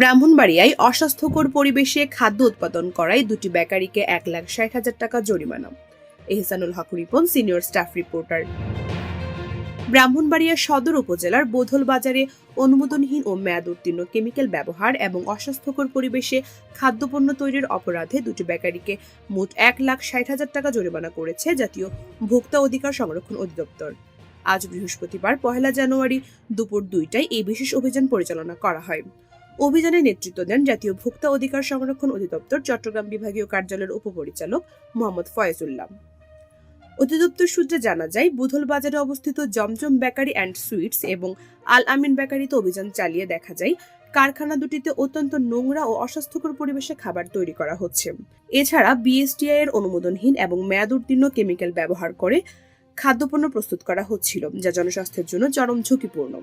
ব্রাহ্মণবাড়িয়ায় অস্বাস্থ্যকর পরিবেশে খাদ্য উৎপাদন করায় দুটি বেকারিকে এক লাখ ষাট হাজার টাকা জরিমানা। Ehsanul Haque Ripon, senior staff reporter. Brahmanbaria Sadar উপজেলার বোধল বাজারে অনুমোদনহীন ও মেয়াদ উত্তীর্ণ কেমিক্যাল ব্যবহার এবং অস্বাস্থ্যকর পরিবেশে খাদ্যপণ্য তৈরির অপরাধে দুটি বেকারিকে মোট এক লাখ ষাট হাজার টাকা জরিমানা করেছে জাতীয় ভোক্তা অধিকার সংরক্ষণ অধিদপ্তর। আজ বৃহস্পতিবার, পহেলা জানুয়ারি দুপুর দুইটায় এই বিশেষ অভিযান পরিচালনা করা হয়। অভিযানে নেতৃত্ব দেন জাতীয় ভোক্তা অধিকার সংরক্ষণ অধিদপ্তর চট্টগ্রাম বিভাগীয় কার্যালয়ের উপপরিচালক মোহাম্মদ ফয়েজুল্লাহ। অধিদপ্তর সূত্রে জানা যায়, বুধল বাজারে অবস্থিত জমজম বেকারি অ্যান্ড সুইটস এবং আল আমিন বেকারিতে অভিযান চালিয়ে দেখা যায়, কারখানা দুটিতে অত্যন্ত নোংরা ও অস্বাস্থ্যকর পরিবেশে খাবার তৈরি করা হচ্ছে। এছাড়া বিএসটিআই এর অনুমোদনহীন এবং মেয়াদ উত্তীর্ণ কেমিক্যাল ব্যবহার করে খাদ্যপণ্য প্রস্তুত করা হচ্ছিল, যা জনস্বাস্থ্যের জন্য চরম ঝুঁকিপূর্ণ।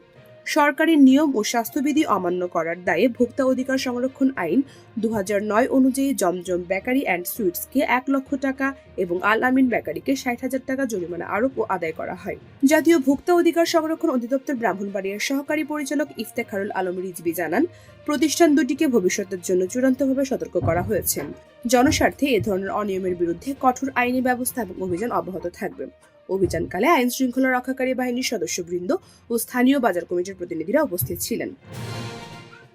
সরকারি নিয়ম ও স্বাস্থ্যবিধি অমান্য করার দায়ে ভোক্তা অধিকার সংরক্ষণ আইন দু নয় অনুযায়ী জমজম বেকারি অ্যান্ড সুইটসকে এক লক্ষ টাকা এবং আল আমিন বেকারিকে ষাট হাজার টাকা জরিমানা আরোপ ও আদায় করা হয়। জাতীয় ভোক্তা অধিকার সংরক্ষণ অধিদপ্তর ব্রাহ্মণবাড়িয়ার সহকারী পরিচালক ইফতেখারুল আলম রিজবি জানান, প্রতিষ্ঠান দুটিকে ভবিষ্যতের জন্য চূড়ান্তভাবে সতর্ক করা হয়েছে। জনস্বার্থে এ ধরনের অনিয়মের বিরুদ্ধে কঠোর আইনি ব্যবস্থা এবং অভিযান অব্যাহত থাকবে। অভিযানকালে আইন শৃঙ্খলা রক্ষাকারী বাহিনীর সদস্যবৃন্দ ও স্থানীয় বাজার কমিটির প্রতিনিধিরা উপস্থিত ছিলেন।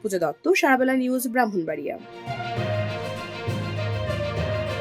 পূজা দত্ত, সারাবেলা নিউজ, ব্রাহ্মণবাড়িয়া।